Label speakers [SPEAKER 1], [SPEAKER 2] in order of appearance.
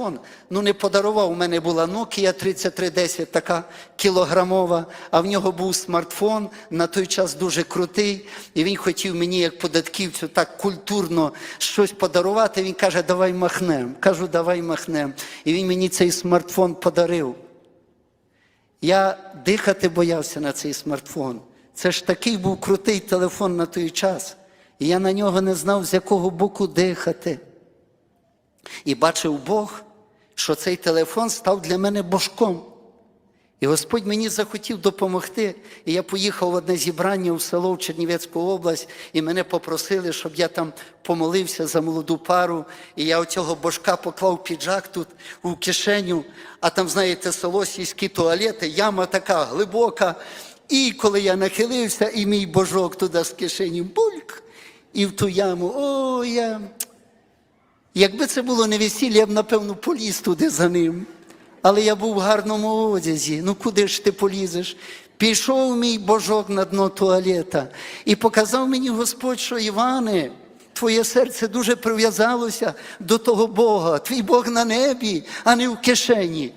[SPEAKER 1] смартфон. Ну, не подарував. У мене була Nokia 3310, така кілограмова, а в нього був смартфон, на той час дуже крутий. І він хотів мені, як податківцю, так культурно щось подарувати. Він каже, давай махнем. Кажу, давай махнем. І він мені цей смартфон подарив. Я дихати боявся на цей смартфон. Це ж такий був крутий телефон на той час. І я на нього не знав, з якого боку дихати. І бачив Бог, що цей телефон став для мене божком. І Господь мені захотів допомогти. І я поїхав в одне зібрання в село в Чернівецьку область, і мене попросили, щоб я там помолився за молоду пару. І я оцього божка поклав піджак тут у кишеню, а там, знаєте, село, сільські туалети, яма така глибока. І коли я нахилився, і мій божок туди з кишені бульк, і в ту яму, о, я. Якби це було не весілля, я б, напевно, поліз туди за ним. Але я був в гарному одязі. Ну куди ж ти полізеш? Пішов мій божок на дно туалета і показав мені Господь, що Іване, твоє серце дуже прив'язалося до того Бога. Твій Бог на небі, а не в кишені.